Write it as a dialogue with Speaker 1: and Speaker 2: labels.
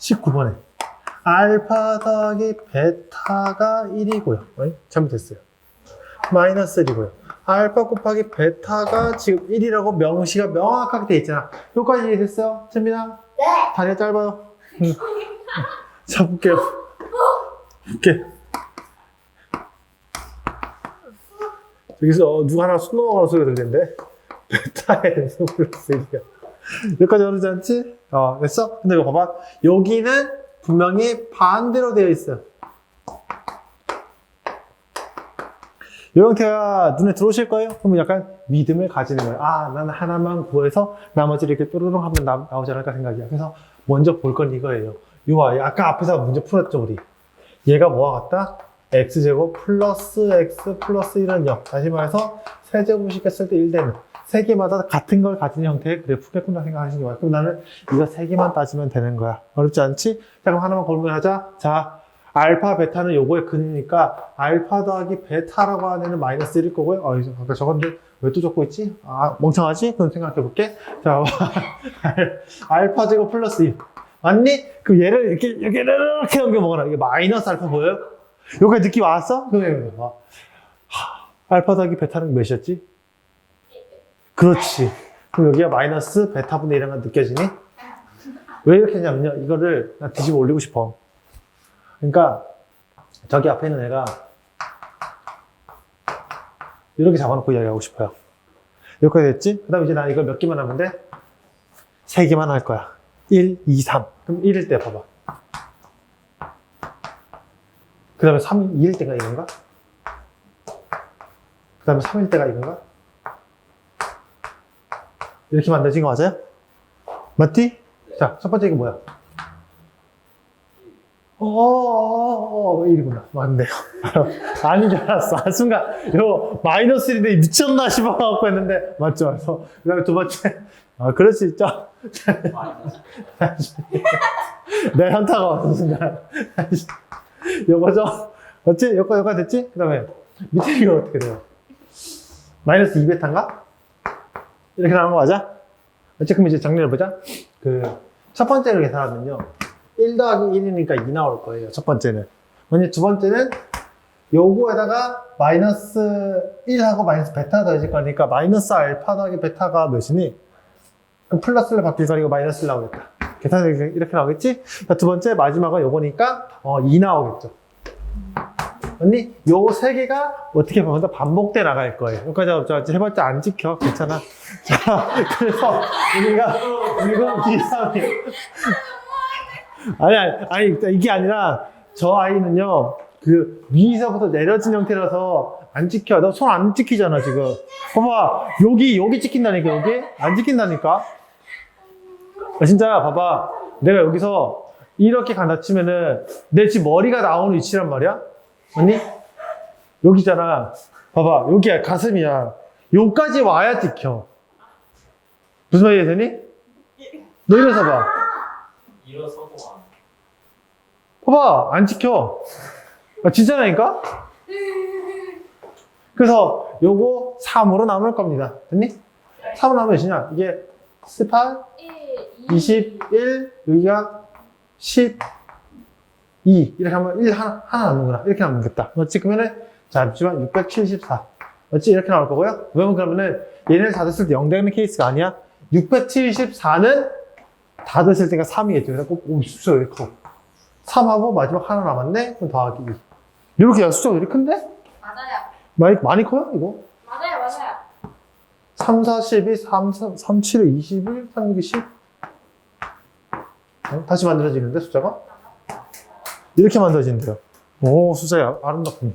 Speaker 1: 19번에 알파 더하기 베타가 1이고요. 잘못했어요. 마이너스 1이고요. 알파 곱하기 베타가 지금 1이라고 명시가 명확하게 돼 있잖아. 여기까지 이해됐어요? 재민아?
Speaker 2: 네.
Speaker 1: 다리가 짧아요. 응. 자, 볼게요. 볼게. 여기서 어, 누가 하나 숨 넘어가는 소리가 들리는데? 베타의 플러스 1이야. 여기까지 어렵지 않지? 어, 됐어? 근데 이거 봐봐. 여기는 분명히 반대로 되어 있어요. 이 형태가 눈에 들어오실 거예요? 그러면 약간 믿음을 가지는 거예요. 아, 나는 하나만 구해서 나머지를 이렇게 뾰로롱 하면 나, 나오지 않을까 생각이야. 그래서 먼저 볼 건 이거예요. 요 아이, 아까 앞에서 문제 풀었죠, 우리. 얘가 뭐와 같다? x제곱 플러스 x 플러스 1은 0. 다시 말해서 세제곱씩 했을 때 1되는. 세 개마다 같은 걸 가진 형태의 그래프겠구나 생각하시는 거야. 그럼 나는 이거 세 개만 따지면 되는 거야. 어렵지 않지? 자, 그럼 하나만 골문하자. 자, 알파, 베타는 요거의 근이니까 알파 더하기 베타라고 하는 애는 마이너스 1일 거고요. 아, 이제 아까 저건데 왜 또 적고 있지? 아, 멍청하지? 그럼 생각해 볼게. 자, 알- 알파 제곱 플러스 1. 맞니? 그 얘를 이렇게, 이렇게, 이렇게 넘겨 먹어라. 이게 마이너스 알파 보여요? 여기까지 느낌 왔어? 그러면 봐. 하, 알파 더하기 베타는 몇이었지? 그렇지. 그럼 여기가 마이너스 베타분의 1이라는 건 느껴지니? 왜 이렇게 했냐면요. 이거를 나 뒤집어 올리고 싶어. 그러니까 저기 앞에 있는 애가 이렇게 잡아놓고 이야기하고 싶어요. 여기까지 됐지? 그 다음에 이제 나 이걸 몇 개만 하면 돼? 세 개만 할 거야. 1, 2, 3. 그럼 1일 때 봐봐. 그 다음에 3, 2일 때가 이건가? 그 다음에 3일 때가 이건가? 이렇게 만들어진 거 맞아요? 맞지? 자, 첫 번째 이거 뭐야? 어어어어 이구나 맞네요 아닌 줄 알았어 한 순간 이거 마이너스 1인데 미쳤나 싶어갖고 했는데 맞죠 그래서 그 다음에 두 번째 아 그럴 수 있죠 내 현타가 왔어 순간 요거죠 맞지? 요거 요거 됐지? 그 다음에 밑에 이거 어떻게 돼요? 마이너스 2베타인가? 이렇게? 어째 그럼 이제 정리해보자 그 첫 번째를 계산하면요 1 더하기 1이니까 2 나올 거예요. 첫 번째는. 근데 두 번째는 요거에다가 마이너스 1하고 마이너스 베타 더해질 거니까 마이너스 알파 더하기 베타가 몇이니? 그럼 플러스를 바뀔 거니까 마이너스 1 나오겠다. 계산이 이렇게- 나오겠지? 자, 두 번째 마지막은 요거니까 어, 2 나오겠죠. 언니, 요 세 개가 어떻게 보면 더 반복돼 나갈 거예요. 여기까지 저 해봤자 안 지켜. 괜찮아. 자, 그래서 우리가 이거 기상이 아니, 아니, 아니, 이게 아니라, 저 아이는요, 그, 위에서부터 내려진 형태라서 안 찍혀. 너손안 찍히잖아, 지금. 봐봐. 여기, 여기 찍힌다니까, 여기? 안 찍힌다니까? 아, 진짜, 봐봐. 내가 여기서 이렇게 간다 치면은, 내 지금 머리가 나오는 위치란 말이야? 언니? 여기잖아. 봐봐. 여기야, 가슴이야. 여기까지 와야 찍혀. 무슨 말이야, 되니? 너 일어서 봐.
Speaker 3: 일어서도 안
Speaker 1: 봐봐, 안 찍혀. 아, 진짜라니까? 그래서 요거 3으로 남을 겁니다. 됐니? 3으로 남으면 몇이냐? 이게 18,
Speaker 2: 1, 2,
Speaker 1: 21, 여기가 12. 이렇게 하면 1 하나, 하나 남는구나. 이렇게 남는겠다. 맞지? 그러면은, 자, 잠시만, 674. 맞지? 이렇게 나올 거고요. 왜냐면 그러면은, 얘네를 다 됐을 때 0 되는 케이스가 아니야. 674는 다 됐을 때가 3이겠죠. 그래서 꼭, 오, 숫자가 이렇게 커. 3하고 마지막 하나 남았네? 그럼 더하기 2. 이렇게 야, 숫자가 이렇게 큰데?
Speaker 2: 맞아요.
Speaker 1: 많이, 많이 커요, 이거?
Speaker 2: 맞아요, 맞아요.
Speaker 1: 3, 4, 12, 3, 3, 3 7, 21, 3, 6, 10. 어? 다시 만들어지는데, 숫자가? 이렇게 만들어진대요. 오, 숫자가 아름답군요.